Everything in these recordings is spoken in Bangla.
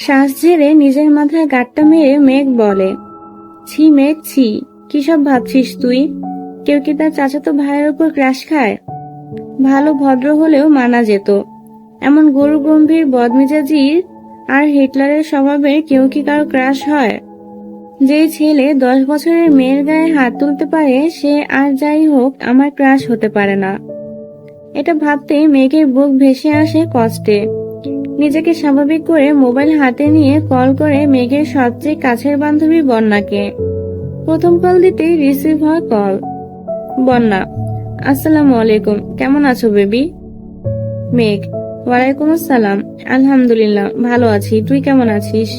শ্বাস ঝেড়ে নিজের মাথায় গাট্টা মেরে মেঘ বলে, ছি মেঘ, ছি, কি সব ভাবছিস তুই? কেউ কি তার চাচাতো ভাইয়ের উপর ক্রাশ খায়? ভালো ভদ্র হলেও মানা যেত। এমন গরু গম্ভীর বদমেজাজির আর হিটলারের স্বভাবের কেউ কি কারও ক্রাশ হয়? যেই ছেলে দশ বছরের মেয়ের গায়ে হাত তুলতে পারে, সে আর যাই হোক, আমার ক্রাশ হতে পারে না। এটা ভাবতে মেঘের বুক ভেসে আসে কষ্টে। নিজেকে স্বাভাবিক করে মোবাইল হাতে নিয়ে কল করে মেঘের সবচেয়ে কাছের বান্ধবী বন্যাকে। প্রথম কল দিতেই রিসিভ হয় কল। বন্যা, আসসালামু আলাইকুম, কেমন আছো বেবি মেঘ, ওয়ালাইকুম আসসালাম, আলহামদুলিল্লাহ, ভালো আছি, তুই কেমন আছিস?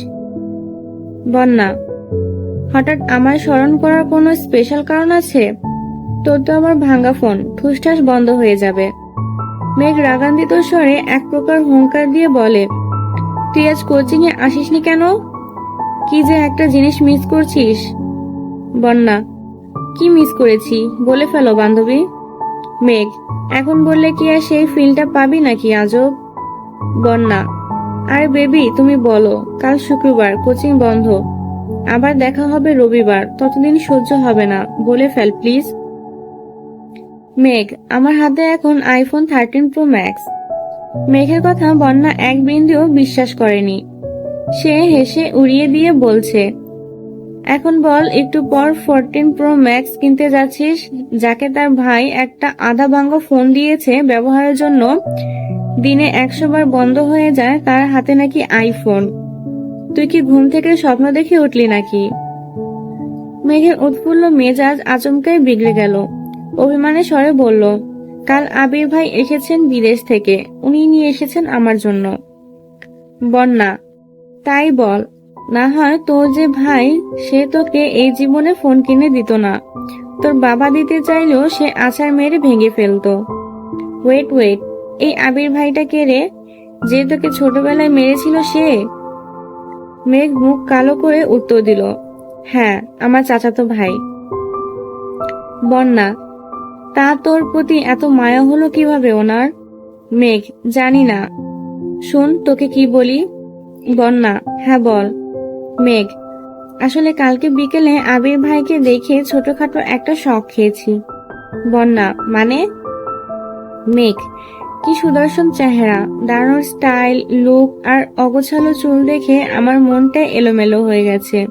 বন্যা, হঠাৎ আমার স্মরণ করার কোনো স্পেশাল কারণ আছে? তোর তো আবার ভাঙ্গা ফোন ঠুসঠাস বন্ধ হয়ে যাবে। মেঘ রাগান্বিত স্বরে এক প্রকার হুঙ্কার দিয়ে বলে, তুই আজ কোচিং এ আসিসনি কেন? কি যে একটা জিনিস মিস করছিস? বন্যা, কি মিস করেছি? বলে ফেলো, বান্ধবী। মেঘ, এখন বললে কি আর সেই ফিলটা পাবি নাকি আজব? বন্যা, আর বেবি তুমি বলো, কাল শুক্রবার কোচিং বন্ধ, আবার দেখা হবে রবিবার, ততদিন সহ্য হবে না, বলে ফেল প্লিজ মেঘ, আমার হাতে এখন আইফোন থার্টিন প্রো ম্যাক্স মেঘের কথা বন্যা এক বিন্দুও বিশ্বাস করেনি। সে হেসে উড়িয়ে দিয়ে বলছে, এখন বল, একটু পর ফোরটিন প্রো ম্যাক্স কিনতে যাচ্ছিস, যাকে তার ভাই একটা আধা ভাঙ্গ ফোন দিয়েছে ব্যবহারের জন্য। দিনে একশো বার বন্ধ হয়ে যায় তার হাতে নাকি আইফোন তুই কি ঘুম থেকে স্বপ্ন দেখে উঠলি নাকি? মেঘের উৎফুল্ল মেজাজ আচমকাই বিগড়ে গেল। অভিমানে স্বরে বলল, কাল আবির ভাই এসেছেন বিদেশ থেকে। উনি নিয়ে এসেছেন আমার জন্য। বন্যা, তাই বল, না হয় তোর যে ভাই, সে তোকে এই জীবনে ফোন কিনে দিত না। তোর বাবা দিতে চাইলেও সে আছার মেরে ভেঙে ফেলতো। ওয়েট ওয়েট, এই আবির ভাইটা কে রে? যে তোকে ছোটবেলায় মেরেছিল সে? মেঘ মুখ কালো করে উত্তর দিল হ্যাঁ আমার চাচাতো ভাই। বন্যা তা তোর প্রতি এত মায়া হলো কীভাবে, ওনার? মেঘ, জানি না। শোন, তোকে কি বলি? বন্যা হ্যাঁ বল। মেঘ, আসলে কালকে বিকেলে আবির ভাইকে দেখে ছোটখাটো একটা শখ খেয়েছি। বন্যা মানে? মেঘ, কি সুদর্শন চেহারা, দারুণ স্টাইল, লুক আর অগোছালো চুল দেখে আমার মনটা এলোমেলো হয়ে গেছে।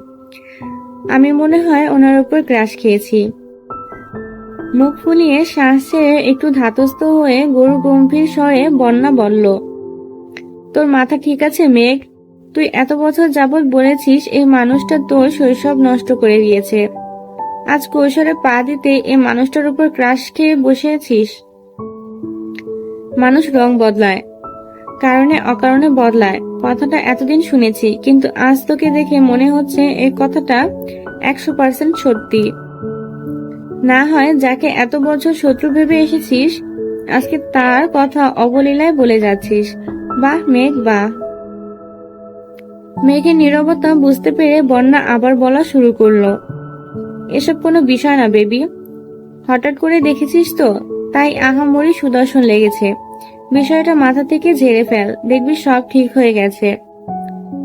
আমি মনে হয় ওনার উপর ক্রাশ খেয়েছি। মুখ ফুলিয়ে শ্বাস একটু ধাতস্থ হয়ে গরু গম্ভীর স্বরে বন্যা বলল, তোর মাথা ঠিক আছে, মেঘ? তুই এত বছর যাবৎ বলেছিস এই মানুষটা তোর শৈশব নষ্ট করে দিয়েছে। আজ কৈশোরে পা দিতে এই মানুষটার উপর ক্রাশ খেয়ে বসেছিস? মানুষ রং বদলায়, কারণে অকারণে বদলায়। কথাটা এতদিন শুনেছি, কিন্তু আজ তোকে দেখে মনে হচ্ছে এই কথাটা একশো পার্সেন্ট সত্যি। না হয় যাকে এত বছর শত্রু ভেবে এসেছিস, আজকে তার কথা অবলীলায় বলে যাচ্ছিস। বাহ, মেঘ, বাহ। মেঘের নীরবতা বুঝতে পেরে বন্যা আবার বলা শুরু করল। এসব কোনো বিষয় না, বেবি। হঠাৎ করে দেখেছিস তো? তাই আহামরি সুদর্শন লেগেছে। বিষয়টা মাথা থেকে ঝেড়ে ফেল, দেখবি সব ঠিক হয়ে গেছে।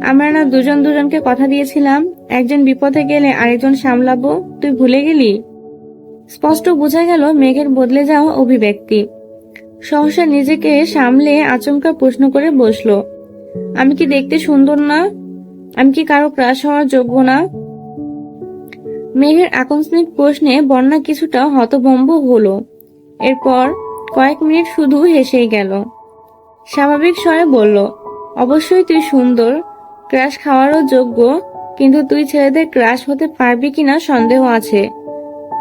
আমরা না দুজন দুজনকে কথা দিয়েছিলাম, একজন বিপদে গেলে আরেকজন সামলাবো, তুই ভুলে গেলি? স্পষ্ট বোঝা গেল মেঘের বদলে যাওয়া অভিব্যক্তি। সহসা নিজেকে সামলে আচমকা প্রশ্ন করে বসল, আমি কি দেখতে সুন্দর না? আমি কি কারও ক্রাশ হওয়ার যোগ্য না? মেঘের আকস্মিক প্রশ্নে বন্যা কিছুটা হতভম্ব হলো। এরপর কয়েক মিনিট শুধু হেসেই গেল। স্বাভাবিক স্বরে বলল, অবশ্যই তুই সুন্দর, ক্রাশ খাওয়ারও যোগ্য, কিন্তু তুই ছেলেদের ক্রাশ হতে পারবি কিনা সন্দেহ আছে।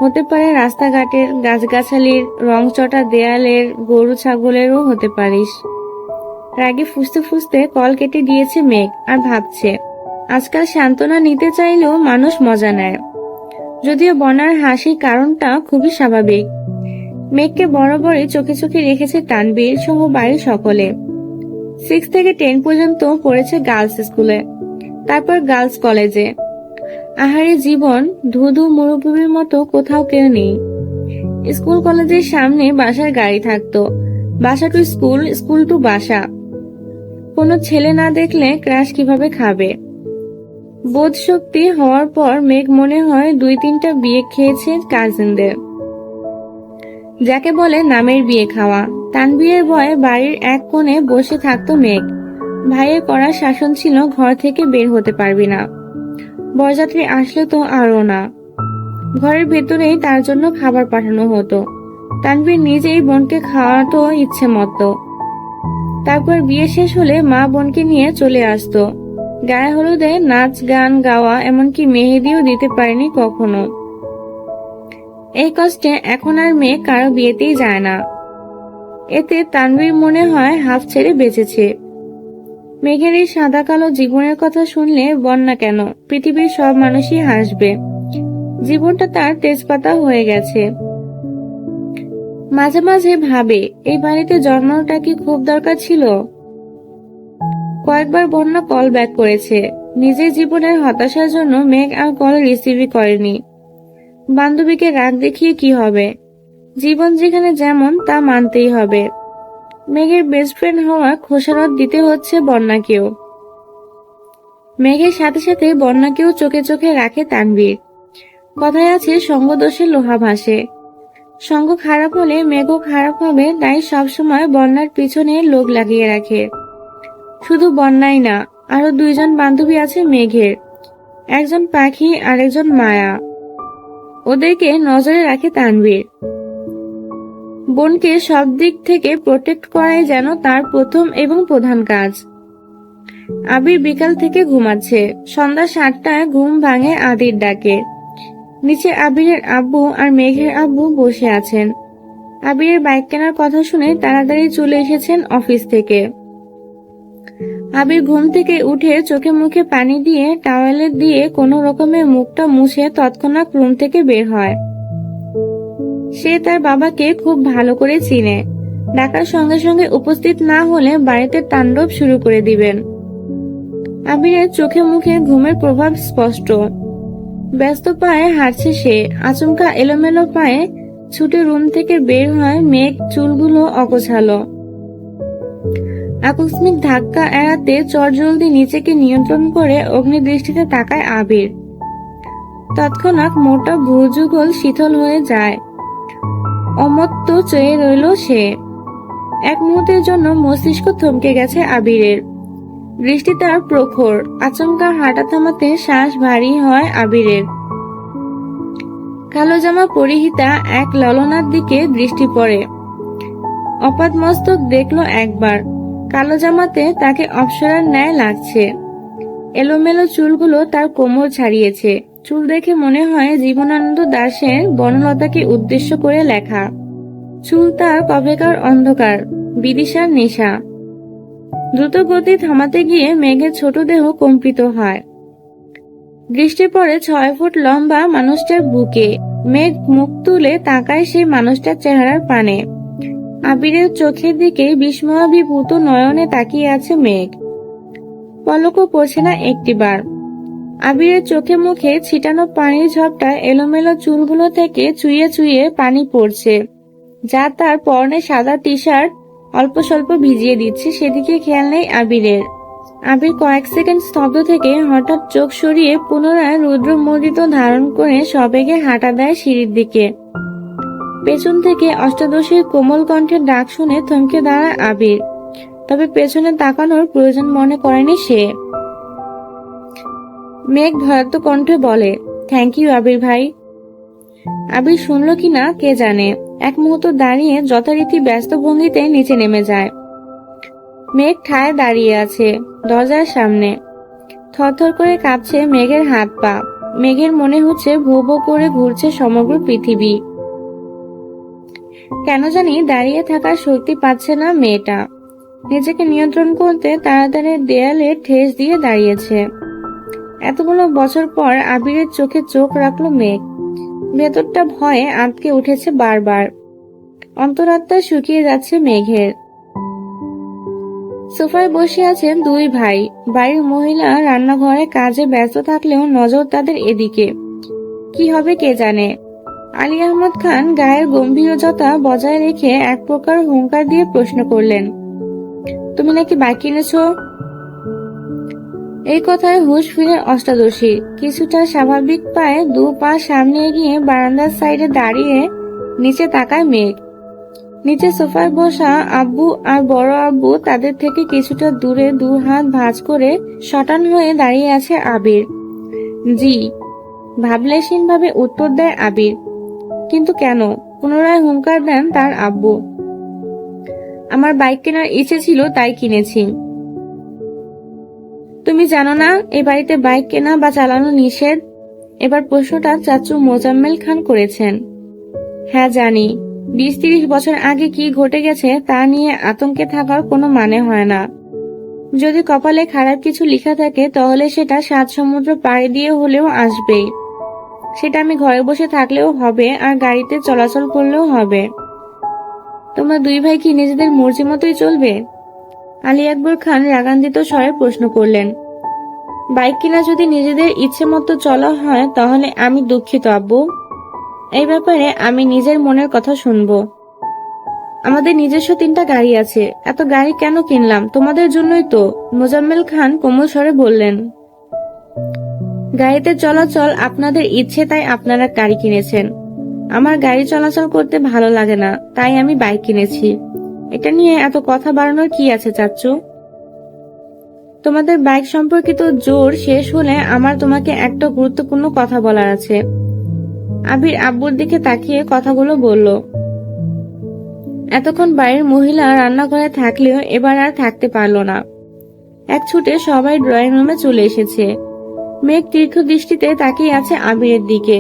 হতে পারে রাস্তাঘাটের গাছগাছালির রংচটা দেয়ালের গরু ছাগলেরও হতে পারিস। রাগে ফুসতে ফুসতে কল কেটে দিয়েছে মেঘ আর ভাবছে, আজকাল সান্ত্বনা নিতে চাইলেও মানুষ মজা নেয়। যদিও বনার হাসির কারণটা খুবই স্বাভাবিক। মেঘকে বরাবরই চোখে চোখে রেখেছে তানবীর সহ বাড়ির সকলে। সিক্স থেকে টেন পর্যন্ত পড়েছে গার্লস স্কুলে, তারপর গার্লস কলেজে। আহারে জীবন, ধুধু মরুভূমির মতো কোথাও কেউ নেই। স্কুল কলেজের সামনে বাসার গাড়ি থাকতো। বাসা টু স্কুল স্কুল টু বাসা। কোনো ছেলে না দেখলে ক্রাশ কীভাবে খাবে? বোধ শক্তি হওয়ার পর মেঘ মনে হয় দুই তিনটা বিয়ে খেয়েছে কাজিনদের। যাকে বলে নামের বিয়ে খাওয়া। তানবীরের ভয়ে বাড়ির এক কোণে বসে থাকতো মেঘ। ভাইয়ের কড়া শাসন ছিল ঘর থেকে বের হতে পারবি না। বরযাত্রী আসলে তো আরও না। ঘরের ভেতরেই তার জন্য খাবার পাঠানো হতো। তানভীর নিজেই বোনকে খাওয়াতো ইচ্ছে মতো। তারপর বিয়ে শেষ হলে মা বোনকে নিয়ে চলে আসতো। গায়ে হলুদে নাচ, গান, গাওয়া, এমনকি মেহেদিও দিতে পারেনি কখনো। এই কষ্টে এখন আর মেয়ে কারও বিয়েতেই যায় না। এতে তানভীর মনে হয় হাফ ছেড়ে বেঁচেছে। মেঘের এই সাদা কালো জীবনের কথা শুনলে বন্যা কেন? পৃথিবীর সব মানুষই হাসবে। জীবনটা তার তেজপাতা হয়ে গেছে। মাঝে মাঝে ভাবে, এই বাড়িতে জন্মানোটা কি খুব দরকার ছিল? কয়েকবার বন্যা কল ব্যাক করেছে। নিজের জীবনের হতাশার জন্য মেঘ আর কল রিসিভই করেনি। বান্ধবীকে রাগ দেখিয়ে কি হবে? জীবন যেখানে যেমন, তা মানতেই হবে। মেঘের বেস্ট ফ্রেন্ড হওয়া খোসারত দিতে হচ্ছে বন্যাকেও। মেঘের সাথে সাথে বন্যাকেও চোখে চোখে রাখে তানবীর কথায় আছে সঙ্গ দোষে লোহা ভাসে। সঙ্গ খারাপ হলে মেঘও খারাপ হবে, তাই সবসময় বন্যার পিছনে লোক লাগিয়ে রাখে। শুধু বন্যাই না, আরও দুইজন বান্ধবী আছে মেঘের। একজন পাখি আর একজন মায়া। ওদেরকে নজরে রাখে তানবীর বোনকে সব দিক থেকে প্রোটেক্ট করাই যেন তার প্রথম এবং প্রধান কাজ। আবির বিকাল থেকে ঘুমাচ্ছে। সন্ধ্যা সাতটায় ঘুম ভাঙে আদির ডাকে। নিচে আবিরের আব্বু আর মেঘের আব্বু বসে আছেন। আবিরের বাইক কেনার কথা শুনে তাড়াতাড়ি চলে এসেছেন অফিস থেকে। আবির ঘুম থেকে উঠে চোখে মুখে পানি দিয়ে টাওয়েলের দিয়ে কোনো রকমের মুখটা মুছে তৎক্ষণাৎ রুম থেকে বের হয়। সে তার বাবাকে খুব ভালো করে চিনে। ডাকার সঙ্গে সঙ্গে উপস্থিত না হলে বাড়িতে তাণ্ডব শুরু করে দিবেন। আবিরের চোখে মুখে ঘুমের প্রভাব স্পষ্ট। ব্যস্ত পায়ে হাঁটছে সে। আচমকা এলোমেলো পায়ে ছুটে রুম থেকে বের হয় মেঘ চুলগুলো অগোছালো। আকস্মিক ধাক্কা এড়াতে চটজলদি নিচেকে নিয়ন্ত্রণ করে অগ্নিদৃষ্টিতে তাকায় আবির। তৎক্ষণাৎ মোটা ভুজুগল শীতল হয়ে যায়। অমত্ত চেয়ে রইল সে। এক মুহূর্তের জন্য মস্তিষ্ক থমকে গেছে আবিরের। দৃষ্টি তার প্রখর, আচমকা হাঁটা থামাতে শ্বাস ভারী হয় আবিরের। কালো জামা পরিহিতা এক ললনার দিকে দৃষ্টি পড়ে। অপাত মস্তক দেখল একবার, কালো জামাতে তাকে অপসরার ন্যায় লাগছে। এলোমেলো চুলগুলো তার কোমর ছাড়িয়েছে। চুল দেখে মনে হয় জীবনানন্দ দাসের বনলতাকে উদ্দেশ্য করে লেখা। চুল তার কবেকার অন্ধকার, বিদিশার নেশা। দ্রুত গতি থামাতে গিয়ে মেঘের ছোট দেহ কম্পিত হয়। দৃষ্টি পড়ে ছয় ফুট লম্বা মানুষটার বুকে মেঘ মুখ তুলে তাকায় সেই মানুষটার চেহারার পানে। আবিরের চোখের দিকে বিস্ময়াভিভূত নয়নে তাকিয়ে আছে মেঘ। পলকও পড়ছে না একটিবার। আবিরের চোখে মুখে ছিটানো পানির ঝপটা এলোমেলো চুলগুলো থেকে চুইয়ে চুইয়ে পানি পড়ছে, যা তার পরনে সাদা টি শার্ট অল্প স্বল্প ভিজিয়ে দিচ্ছে। সেদিকে খেয়াল নেই আবিরের। আবির কয়েক সেকেন্ড স্তব্ধ থেকে হঠাৎ চোখ সরিয়ে পুনরায় রুদ্র মোদিত ধারণ করে সবেগে হাঁটা দেয় সিঁড়ির দিকে। পেছন থেকে অষ্টাদশীর কোমল কণ্ঠের ডাক শুনে থমকে দাঁড়ায় আবির। তবে পেছনে তাকানোর প্রয়োজন মনে করেনি সে। মেঘ ভয়াত্ম কণ্ঠে বলে থ্যাংক ইউ আবির ভাই। আবির শুনল কিনা কে জানে? এক মুহূর্ত দাঁড়িয়ে যথারীতি ব্যস্ত ভঙ্গিতে নিচে নেমে যায়। মেঘ ঠায় দাঁড়িয়ে আছে, দরজার সামনে। থরথর করে কাঁপছে মেঘের হাত পা। মেঘের মনে হচ্ছে ভো ভো করে ঘুরছে সমগ্র পৃথিবী। কেন জানি দাঁড়িয়ে থাকার শক্তি পাচ্ছে না মেয়েটা। নিজেকে নিয়ন্ত্রণ করতে তাড়াতাড়ি দেয়ালে ঠেস দিয়ে দাঁড়িয়েছে। এতগুলো বছর পর আবিরের চোখে চোখ রাখল মেঘ। ভেতরটা ভয়ে আঁতকে উঠেছে বারবার। অন্তরাত্মা শুকিয়ে যাচ্ছে মেঘের। সোফায় বসে আছেন দুই ভাই। বাড়ির মহিলা রান্নাঘরে কাজে ব্যস্ত থাকলেও নজর তাদের এদিকে। কি হবে কে জানে? আলী আহমদ খান গায়ের গম্ভীরতা বজায় রেখে এক প্রকার হুঙ্কার দিয়ে প্রশ্ন করলেন, তুমি নাকি বাইক কিনেছো এই কথায় হুশ ফিরে অষ্টাদশী। কিছুটা স্বাভাবিক পায়ে দু পা সামনে এগিয়ে বারান্দার সাইডে দাঁড়িয়ে নিচে তাকায় মেঘ। নিচে সোফায় বসা আব্বু আর বড় আব্বু তাদের থেকে কিছুটা দূরে দু হাত ভাঁজ করে শটান হয়ে দাঁড়িয়ে আছে আবির। জি ভাবলেশীন ভাবে উত্তর দেয় আবির। কিন্তু কেন? পুনরায় হুঙ্কার দেন তার আব্বু। আমার বাইক কেনার ইচ্ছে ছিল, তাই কিনেছি। তুমি জানো না, এ বাড়িতে বাইক কেনা বা চালানো নিষেধ? এবার প্রশ্নটা চাচু মোজাম্মেল খান করেছেন। হ্যাঁ জানি। বিশ তিরিশ বছর আগে কি ঘটে গেছে তা নিয়ে আতঙ্কে থাকার কোনো মানে হয় না। যদি কপালে খারাপ কিছু লেখা থাকে, তাহলে সেটা সাত সমুদ্র পাড়ি দিয়ে হলেও আসবেই। সেটা আমি ঘরে বসে থাকলেও হবে আর গাড়িতে চলাচল করলেও হবে। তোমরা দুই ভাই কি নিজেদের মর্জি মতোই চলবে? আলী আকবর খান রাগান্বিত স্বরে প্রশ্ন করলেন, বাইক কিনা যদি নিজেদের ইচ্ছে মতো চলা হয়, তাহলে আমি দুঃখিত, আব্বু। এই ব্যাপারে আমি নিজের মনের কথা শুনব। আমাদের নিজস্ব তিনটা গাড়ি আছে। এত গাড়ি কেন কিনলাম? তোমাদের জন্যই তো। মোজাম্মেল খান কোমল স্বরে বললেন, গাড়িতে চলাচল আপনাদের ইচ্ছে, তাই আপনারা গাড়ি কিনেছেন। আমার গাড়ি চলাচল করতে ভালো লাগে না, তাই আমি বাইক কিনেছি। এটা নিয়ে এত কথা বাড়ানোর কি আছে, চাচ্চু? তোমাদের বাইক সম্পর্কিত জোর শেষ হলে আমার তোমাকে একটা গুরুত্বপূর্ণ কথা বলার আছে। আবির আব্বুর দিকে তাকিয়ে কথাগুলো বলল, এতক্ষণ বাড়ির মহিলা রান্নাঘরে থাকলেও এবার আর থাকতে পারল না। এক ছুটে সবাই ড্রয়িং রুমে চলে এসেছে। মেঘ তীর্ঘ দৃষ্টিতে তাকিয়ে আছে আবিরের দিকে।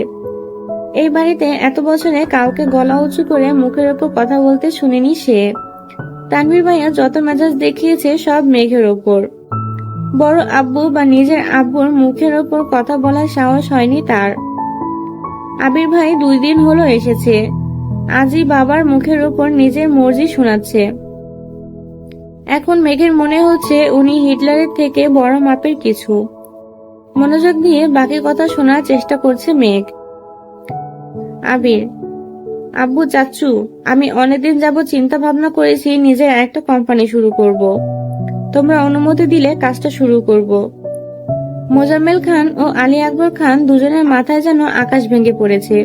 এই বাড়িতে এত বছরে কাউকে গলা উঁচু করে মুখের ওপর কথা বলতে শুনেনি সে। তানভীর ভাইয়া যত মেজাজ দেখিয়েছে, সব মেঘের ওপর। বড় আব্বু বা নিজের আব্বুর মুখের ওপর কথা বলার সাহস হয়নি তার। আবির ভাই দুই দিন হলো এসেছে। আজই বাবার মুখের ওপর নিজের মর্জি শোনাচ্ছে। এখন মেঘের মনে হচ্ছে উনি হিটলারের থেকে বড় মাপের কিছু। মনোযোগ দিয়ে বাকি কথা শোনার চেষ্টা করছে মেঘ। আবির আব্বু চাচ্চু আমি অনেকদিন যাব চিন্তা ভাবনা করেছি নিজের একটা কোম্পানি শুরু করব। তোমরা অনুমতি দিলে কাজটা শুরু করব। মোজাম্মেল খান ও আলী আকবর খান দুজনের মাথায় যেন আকাশ ভেঙে পড়েছে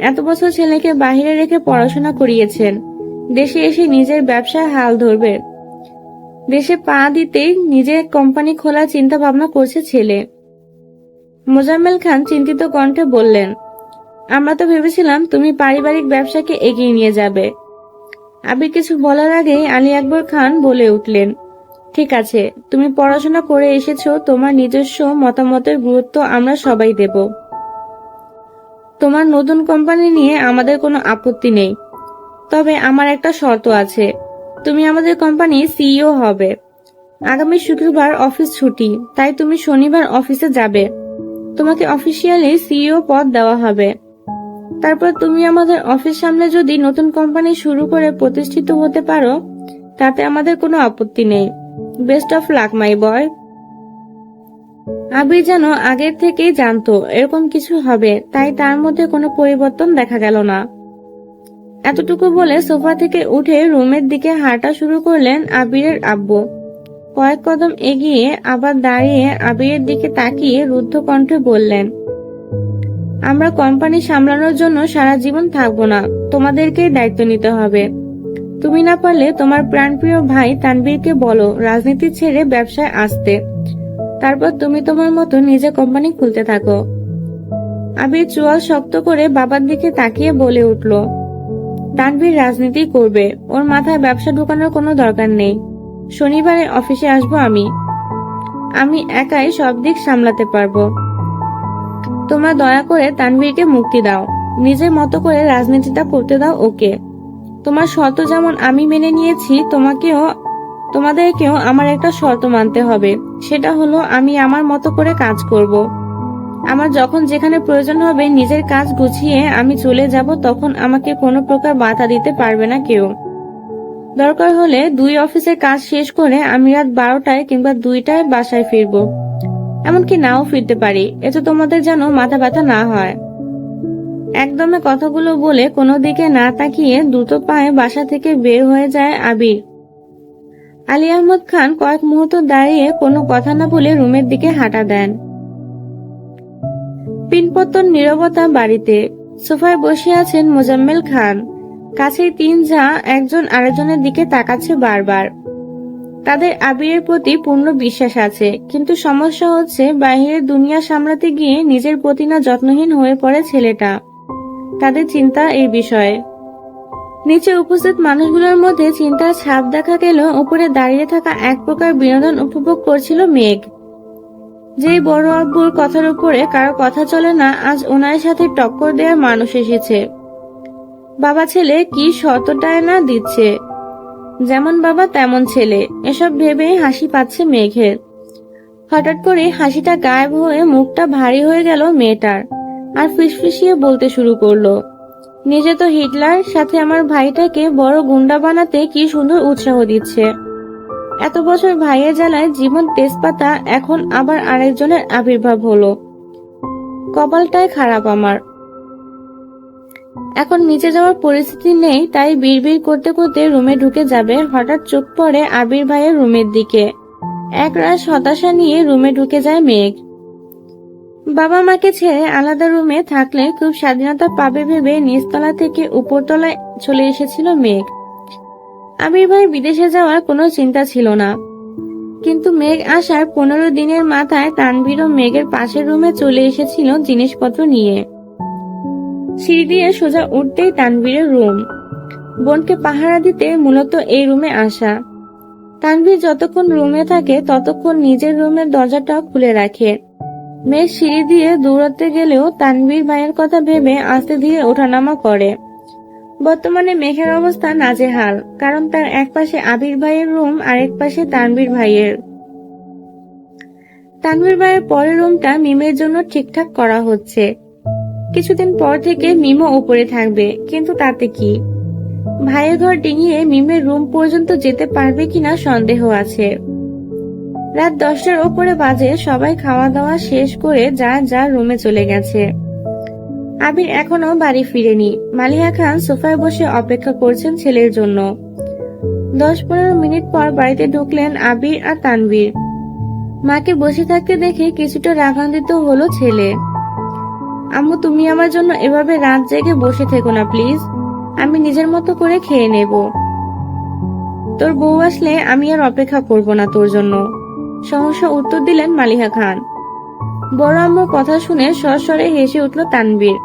এত বছর ছেলেকে বাহিরে রেখে পড়াশোনা করিয়েছেন দেশে এসে নিজের ব্যবসায় হাল ধরবে দেশে পা দিতেই নিজের কোম্পানি খোলা চিন্তা ভাবনা করছে ছেলে মোজাম্মেল খান চিন্তিত কণ্ঠে বললেন আমরা তো ভেবেছিলাম তুমি পারিবারিক ব্যবসাকে এগিয়ে নিয়ে যাবে। আবির কিছু বলার আগেই আলী আকবর খান বলে উঠলেন, ঠিক আছে, তুমি পড়াশোনা করে এসেছ, তোমার নিজস্ব মতামতের গুরুত্ব আমরা সবাই দেব। তোমার নতুন কোম্পানি নিয়ে আমাদের কোনো আপত্তি নেই। তবে আমার একটা শর্ত আছে, তুমি আমাদের কোম্পানি সিইও হবে। আগামী শুক্রবার অফিস ছুটি, তাই তুমি শনিবার অফিসে যাবে। তোমাকে অফিসিয়ালি সিইও পদ দেওয়া হবে। তারপর তুমি আমাদের অফিস সামনে যদি নতুন কোম্পানি শুরু করে প্রতিষ্ঠিত হতে পারো, তাতে আমাদের কোনো আপত্তি নেই। Best of luck my boy Abir যেন আগের থেকেই জানতো এরকম কিছু হবে, তাই তার মধ্যে কোনো পরিবর্তন দেখা গেল না। এতটুকু বলে সোফা থেকে উঠে রুমের দিকে হাঁটা শুরু করলেন আবিরের আব্বু। কয়েক কদম এগিয়ে আবার দাঁড়িয়ে আবিরের দিকে তাকিয়ে রুদ্ধ কণ্ঠে বললেন আমরা কোম্পানি সামলানোর জন্য সারা জীবন থাকব না। তোমাদেরকেই দায়িত্ব নিতে হবে। তুমি না পারলে তোমার প্রাণপ্রিয় ভাই তানবীরকে বলো, রাজনীতি ছেড়ে ব্যবসায় আসতে। তারপর তুমি তোমার মতো নিজে কোম্পানি খুলতে থাকো। আবির চুয়াল শক্ত করে বাবার দিকে তাকিয়ে বলে উঠল তানবীর রাজনীতি করবে। ওর মাথায় ব্যবসা ঢোকানোর কোনো দরকার নেই। শনিবারে অফিসে আসব আমি। আমি একাই সব দিক সামলাতে পারব। তোমরা দয়া করে তানভীরকে মুক্তি দাও। নিজের মতো করে রাজনীতিটা করতে দাও ওকে। তোমার শর্ত যেমন আমি মেনে নিয়েছি, তোমাকেও, তোমাদেরকেও আমার একটা শর্ত মানতে হবে। সেটা হলো আমি আমার মতো করে কাজ করব। আমার যখন যেখানে প্রয়োজন হবে নিজের কাজ গুছিয়ে আমি চলে যাব, তখন আমাকে কোনো প্রকার বাধা দিতে পারবে না কেউ। দরকার হলে দুই অফিসের কাজ শেষ করে আমি রাত বারোটায় কিংবা দুইটায় বাসায় ফিরবো। এমনকি নাও ফিরতে পারি এতে তোমাদের যেন মাথা ব্যথা না হয়। একদমে কথাগুলো বলে কোনো দিকে না তাকিয়ে দ্রুত পায়ে বাসা থেকে বের হয়ে যায় আবির। আলী আহমদ খান কয়েক মুহূর্ত দাঁড়িয়ে কোনো কথা না বলে রুমের দিকে হাঁটা দেন। পিনপত্তন নীরবতা বাড়িতে। সোফায় বসে আছেন মোজাম্মেল খান। কাছেই তিন ঝা একজন আরেকজনের দিকে তাকাচ্ছে বারবার। তাদের আবিরের প্রতি পূর্ণ বিশ্বাস আছে। কিন্তু সমস্যা হচ্ছে বাইরের দুনিয়া সামলাতে গিয়ে নিজের প্রতি না যত্নহীন হয়ে পড়ে ছেলেটা। তাদের চিন্তা এই বিষয়ে। নিচে উপস্থিত মানুষগুলোর মধ্যে চিন্তার ছাপ দেখা গেল উপরে দাঁড়িয়ে থাকা এক প্রকার বিনোদন উপভোগ করছিল মেঘ। যেই বড় আব্বুর কথার উপরে কারও কথা চলে না, আজ ওনার সাথে টক্কর দেওয়ার মানুষ এসেছে। বাবা ছেলে কি শতটায় না দিচ্ছে। যেমন বাবা তেমন ছেলে। এসব ভেবেই হাসি পাচ্ছে মেঘের। হঠাৎ করে হাসিটা গায়েব হয়ে মুখটা ভারী হয়ে গেল মেয়েটার আর ফিসফিসিয়ে বলতে শুরু করল, নিজে তো হিটলার, সাথে আমার ভাইটাকে বড় গুন্ডা বানাতে কি সুন্দর উৎসাহ দিচ্ছে। এত বছর ভাইয়ের জ্বালায় জীবন তেজপাতা, এখন আবার আরেকজনের আবির্ভাব হলো। কপালটাই খারাপ আমার। এখন নিচে যাওয়ার পরিস্থিতি নেই, তাই বিড়বিড় করতে করতে রুমে ঢুকে যাবে। হঠাৎ চোখ পড়ে আবির ভাইয়ের রুমের দিকে। এক রাশ হতাশা নিয়ে রুমে ঢুকে যায় মেঘ। বাবা মাকে ছেড়ে আলাদা রুমে থাকলে খুব স্বাধীনতা পাবে ভেবে নিচতলা থেকে উপরতলায় চলে এসেছিল মেঘ। আবির ভাই বিদেশে যাওয়ার কোনো চিন্তা ছিল না। কিন্তু মেঘ আসার পনেরো দিনের মাথায় তানভীর ও মেঘের পাশের রুমে চলে এসেছিল জিনিসপত্র নিয়ে। সিঁড়ি দিয়ে সোজা উঠতেই তানভীরের রুম। বোনকে পাহারা দিতে মূলত এই রুমে আসা। তানভীর যতক্ষণ রুমে থাকে, ততক্ষণ নিজের রুমের দরজাটা খুলে রাখে। মেঘ সিঁড়ি দিয়ে দৌড়াতে গেলেও তানভীর ভাইয়ের কথা ভেবে আস্তে ধীরে ওঠানামা করে। বর্তমানে মেঘের অবস্থা নাজেহাল, কারণ তার এক পাশে আবির ভাইয়ের রুম আর এক পাশে তানভীর ভাইয়ের। তানভীর ভাইয়ের পরের রুমটা মিমের জন্য ঠিকঠাক করা হচ্ছে। কিছুদিন পর থেকে মিমও উপরে থাকবে, কিন্তু তাতে কি? ভাইয়ের ঘর ডিঙিয়ে মিমের রুম পর্যন্ত যেতে পারবে কিনা সন্দেহ আছে। রাত দশটার ওপরে বাজে সবাই খাওয়া দাওয়া শেষ করে যা যা রুমে চলে গেছে। আবির এখনও বাড়ি ফিরেনি। মালিয়া খান সোফায় বসে অপেক্ষা করছেন ছেলের জন্য। দশ পনেরো মিনিট পর বাড়িতে ঢুকলেন আবির আর তানভীর। মাকে বসে থাকতে দেখে কিছুটা রাগান্বিত হলো ছেলে। আম্মু, তুমি আমার জন্য এভাবে রাত জেগে বসে থেকো না, প্লিজ। আমি নিজের মতো করে খেয়ে নেব। তোর বউ আসলে আমি আর অপেক্ষা করব না তোর জন্য। সহসা উত্তর দিলেন মালিহা খান। বড় আম্মুর কথা শুনে সস্বরে হেসে উঠল তানবীর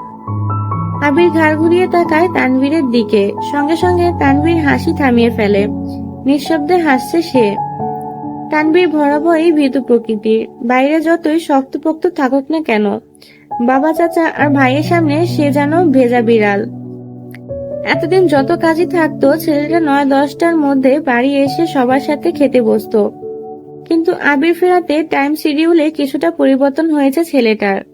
আবির ঘাড় ঘুরিয়ে তাকায় তানবীরের দিকে। সঙ্গে সঙ্গে তানবীর হাসি থামিয়ে ফেলে। নিঃশব্দে হাসছে সে। তানবীর ভরাভরই ভীতু প্রকৃতির। বাইরে যতই শক্তপোক্ত থাকুক না কেন বাবা, চাচা আর ভাইয়ের সামনে সে যেন ভেজা বিড়াল। এতদিন যত কাজই থাকতো, ছেলেটা নয় দশটার মধ্যে বাড়ি এসে সবার সাথে খেতে বসতো। কিন্তু আবির ফেরাতে টাইম শিডিউলে কিছুটা পরিবর্তন হয়েছে ছেলেটার।